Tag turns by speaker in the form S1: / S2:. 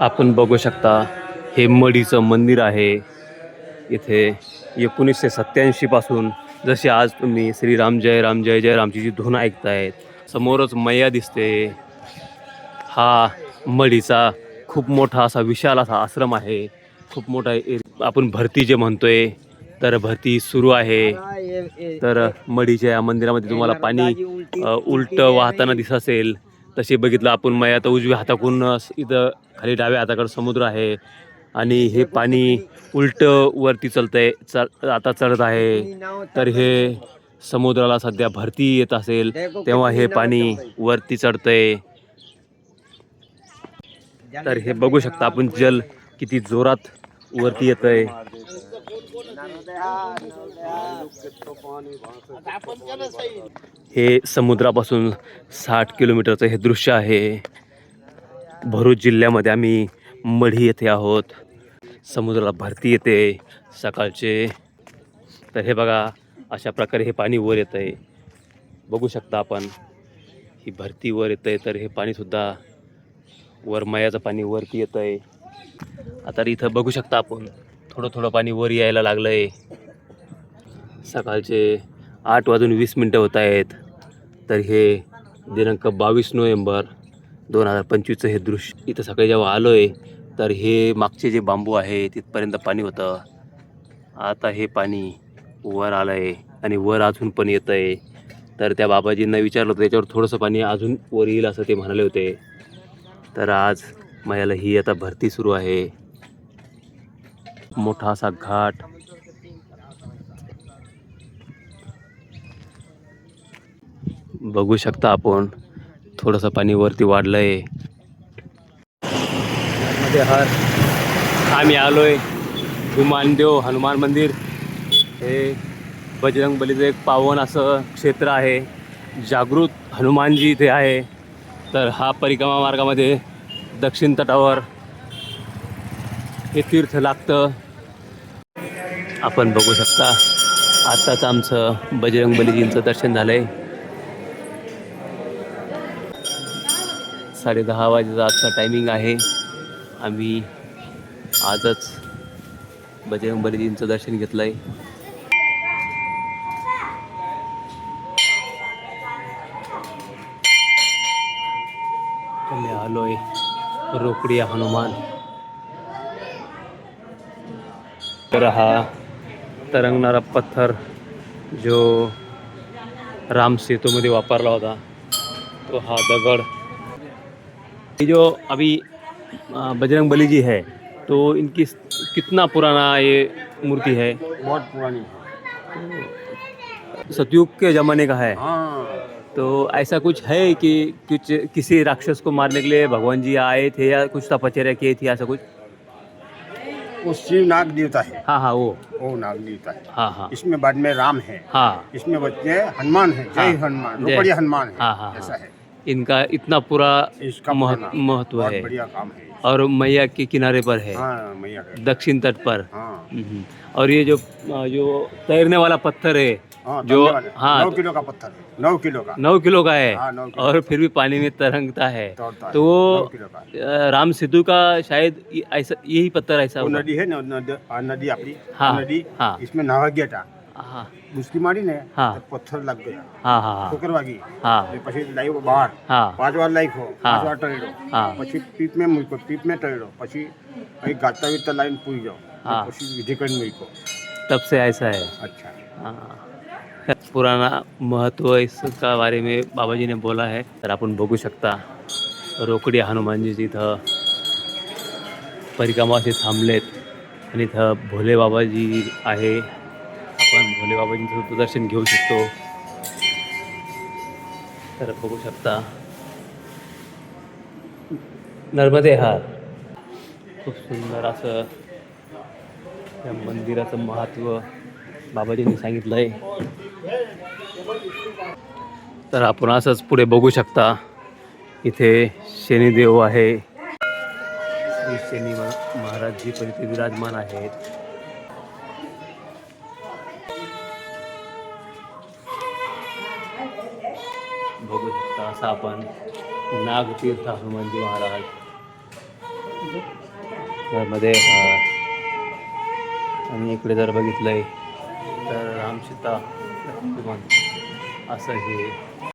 S1: आपण बघू शकता हे मडीचं मंदिर आहे. इथे एकोणीसशे सत्याऐंशी पासून जसे आज तुम्ही श्रीराम जय राम जय जय रामची जी धून ऐकतायत समोरच मैया दिसते. हा मडीचा खूप मोठा असा विशाल असा आश्रम आहे. खूप मोठा आपण भरती जे म्हणतोय तर भरती सुरू आहे. तर मडीच्या या मंदिरामध्ये तुम्हाला पाणी उलट उलटं वाहताना दिसत असेल. तसे बघितलं आपण मग आता उजव्या हाताकडून इथं खाली डाव्या हाताकडे समुद्र आहे. आणि हे पाणी उलटं वरती चलतंय चल आता चढत आहे. तर हे समुद्राला सध्या भरती येत असेल. तेव्हा हे पाणी वरती चढतंय. तर हे बघू शकता आपण जल किती जोरात वरती येतंय. हे समुद्रापासून साठ किलोमीटरचं हे दृश्य आहे. भरूच जिल्ह्यामध्ये आम्ही मढी येथे आहोत. समुद्राला भरती येते सकाळचे. तर हे बघा अशा प्रकारे हे पाणी वर येतं आहे बघू शकता आपण ही भरती वर येतं आहे तर हे पाणीसुद्धा वर मयाचं पाणी वरती येतं आहे आता इथं बघू शकता आपण थोडं थोडं पाणी वर यायला लागलं आहे सकाळचे आठ वाजून वीस मिनटं होत आहेत. तर हे दिनांक बावीस नोव्हेंबर दोन हजार पंचवीसचं हे दृश्य इथं सकाळी जेव्हा आलो आहे तर हे मागचे जे बांबू आहे तिथपर्यंत पाणी होतं. आता हे पाणी वर आलं आहे आणि वर अजून पण येतं आहे तर त्या बाबाजींना विचारलं होतं त्याच्यावर थोडंसं पाणी अजून वर येईल असं ते म्हणाले होते. तर आज मला ही आता भरती सुरू आहे. मोठा असा घाट. बघू शकता आपण थोडंसं पाणी वरती वाढलंय. आहे हर. आम्ही आलोय. गुमानदेव हनुमान मंदिर. हे बजरंग बलीचं एक पावन असं क्षेत्र आहे. जागृत हनुमानजी इथे आहे. तर हा परिक्रमा मार्गामध्ये दक्षिण तटावर हे तीर्थ लागतं. आपण बघू शकता आत्ताच आमचं बजरंग बलीजींचं दर्शन झालंय. साडे दहा वाजेचा आजचा टायमिंग आहे. आम्ही आजच बजरंग बलीजींचं दर्शन घेतलं आहे रोकडी हनुमान। तर हा तरंगणारा पत्थर जो राम सेतूमध्ये वापरला होता। तो हा दगड। ये जो अभी बजरंग बली जी है तो इनकी कितना पुराना ये मूर्ति है?
S2: बहुत पुरानी
S1: सतयुग के ज़माने का है।
S2: हाँ।
S1: तो ऐसा कुछ है कि कुछ किसी राक्षस को मारने के लिए भगवान जी आए थे या कुछ तपचर्या किए थे ऐसा कुछ?
S2: वो शिव नाग देवता है।
S1: हाँ हाँ वो।
S2: वो नाग देवता है।
S1: हाँ हाँ।
S2: इसमें बाद में राम है।
S1: हाँ।
S2: इसमें बच्चे हनुमान है। जय
S1: हाँ,
S2: हनुमान
S1: जय।
S2: हनुमान है।
S1: हाँ, हाँ,
S2: ऐसा
S1: हाँ।
S2: है
S1: इनका इतना पूरा
S2: इसका
S1: महत्व है।
S2: बढ़िया काम है।
S1: और मैया के किनारे पर है।
S2: हाँ मैया
S1: दक्षिण तट पर।
S2: हाँ।
S1: हम्म। और ये जो जो तैरने वाला पत्थर है
S2: हाँ
S1: जो-
S2: धन्यवाद है।
S1: हाँ,
S2: नौ
S1: तो-
S2: किलो का पत्थर है नौ किलो का
S1: नौ किलो का है
S2: हाँ, नौ किलो।
S1: और फिर भी पानी में तरंगता है
S2: दौड़ता है
S1: तो वो
S2: नौ किलो का
S1: अ, राम सेतु का शायद ये- ऐसा यही पत्थर ऐसा
S2: वो
S1: होगा
S2: नदी है ना नदी आ, नदी अपनी
S1: हाँ,
S2: नदी
S1: हाँ।
S2: इसमें नहा गया था
S1: हाँ
S2: उसकी मारी ने
S1: हाँ।
S2: तो पत्थर लग गया
S1: हाँ हाँ हाँ
S2: ठोकर वागी
S1: हाँ
S2: પછી લાવ્યો બહાર
S1: हाँ
S2: પાંચ વાર લાખ્યો
S1: હા.
S2: પાંચ વાર ટળ્યો
S1: હા.
S2: પછી પીપ મેં મૂક્યો પીપ મેં ટળ્યો પછી અહીં ગાતા વીતા લાવીને પૂરી જાઓ
S1: હા.
S2: પછી વિધિ કરીને મૂક્યો
S1: तब से ऐसा है
S2: अच्छा
S1: हाँ पुराना महत्त्व इसका बारे में बाबाजी ने बोला है। तर आपण बघू शकता रोकडी हनुमानजी इथं परिक्रमाशी थांबलेत आणि इथं भोले बाबाजी आहे. आपण भोले बाबाजींचं सुद्धा दर्शन घेऊ शकतो. तर बघू शकता नर्मदे हार. खूप सुंदर असं या मंदिराचं महत्त्व बाबाजींनी सांगितलं आहे तर आपण असंच पुढे बघू शकता इथे शनिदेव आहे. श्री शनी महाराज जी पण इथे विराजमान आहेत. बघू शकता असं आपण नागतीर्थ हनुमानजी महाराज. त्यामध्ये आणि इकडे जर बघितलंय तर रामसीता असं हे.